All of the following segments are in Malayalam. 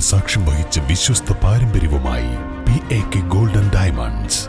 സാക്ഷ്യം വഹിച്ച വിശ്വസ്ത പാരമ്പര്യവുമായി P A K gold and diamonds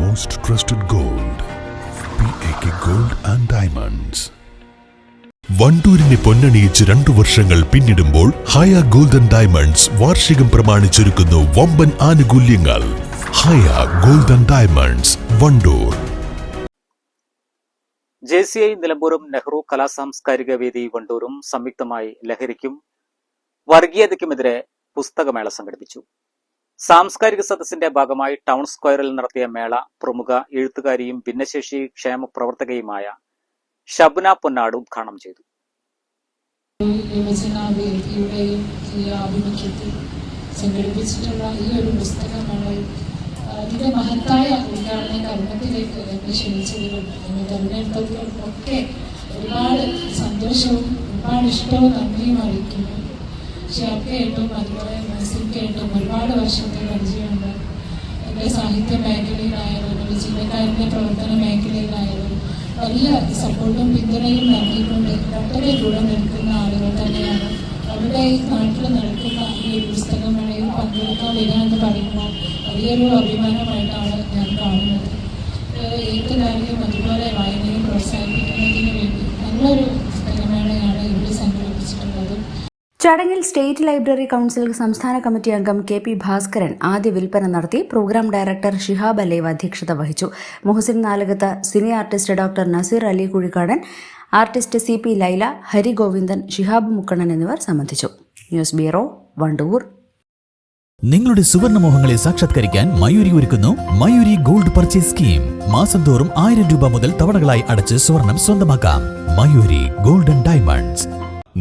most trusted gold P A K gold and diamonds വണ്ടൂരിനെ പൊന്നണിയിച്ച് രണ്ടു വർഷങ്ങൾ പിന്നിടുമ്പോൾ ഹയ ഗോൾഡൻ ഡയമണ്ട്സ് വാർഷികം പ്രമാണിച്ചൊരുക്കുന്നു വമ്പൻ ആനുകൂല്യങ്ങൾ. Haya golden diamonds Wandoor. J C I നിലമ്പൂരും Nehru കലാസാംസ്കാരിക വേദി വണ്ടൂരും സംയുക്തമായി ലഹരിക്കും വർഗീയതയ്ക്കുമെതിരെ പുസ്തകമേള സംഘടിപ്പിച്ചു. സാംസ്കാരിക സദസ്സിന്റെ ഭാഗമായി ടൗൺ സ്ക്വയറിൽ നടത്തിയ മേള പ്രമുഖ എഴുത്തുകാരിയും ഭിന്നശേഷി ക്ഷേമ പ്രവർത്തകയുമായ ഷബ്ന പൊന്നാട് ഉദ്ഘാടനം ചെയ്തു. സംഘടിപ്പിച്ചിട്ടുള്ള ഈ ഒരു പുസ്തകമാണ് അതിന്റെ മഹത്തായ ഉദ്ഘാടന കർമ്മത്തിലേക്ക് എന്നെ ക്ഷണിച്ചതിലും എന്നെ തെരഞ്ഞെടുത്തതിലും ഒക്കെ ഒരുപാട് സന്തോഷവും ഒരുപാട് ഇഷ്ടവും നന്ദിയും അറിയിക്കുന്നു. ഷാർക്കായിട്ടും അതുപോലെ മ്യൂസിക്കായിട്ടും ഒരുപാട് വർഷത്തെ പരിചയമുണ്ട്. എന്റെ സാഹിത്യ മേഖലയിലായാലും ഒരു ജീവനക്കാരന്റെ പ്രവർത്തന മേഖലയിലായാലും വലിയ സപ്പോർട്ടും പിന്തുണയും നൽകിക്കൊണ്ട് വളരെ കൂടെ നിൽക്കുന്ന ആളുകൾ തന്നെയാണ്. അവരുടെ നാട്ടിൽ നടക്കുന്ന ഈ ഒരു പുസ്തകം വേണമെങ്കിൽ പങ്കെടുക്കാൻ വരിക എന്ന് പറയുമ്പോൾ വലിയൊരു അഭിമാനമായിട്ടാണ് ഞാൻ കാണുന്നത്. ഏഹ് എഴുത്തുകാരെയും അതുപോലെ ചടങ്ങിൽ സ്റ്റേറ്റ് ലൈബ്രറി കൗൺസിൽ സംസ്ഥാന കമ്മിറ്റി അംഗം കെ പി ഭാസ്കരൻ ആദ്യ വിൽപ്പന നടത്തി. പ്രോഗ്രാം ഡയറക്ടർ ഷിഹാബ് അലേവ് അധ്യക്ഷത വഹിച്ചു. Muhasin Nalakath cine artist doctor Naseer Ali Kuzhikkadan artist C P Laila Hari Govindan Shihab Mukkannan എന്നിവർ സംബന്ധിച്ചു. News bureau Wandoor. നിങ്ങളുടെ സുവർണ മോഹങ്ങളെ സാക്ഷാത്കരിക്കാൻ മയൂരി ഒരുക്കുന്നു മയൂരി ഗോൾഡ് പർച്ചേസ് സ്കീം. മാസം തോറും ആയിരം രൂപ മുതൽ തവണകളായി അടച്ച് സ്വർണം സ്വന്തമാക്കാം. Mayuri golden diamonds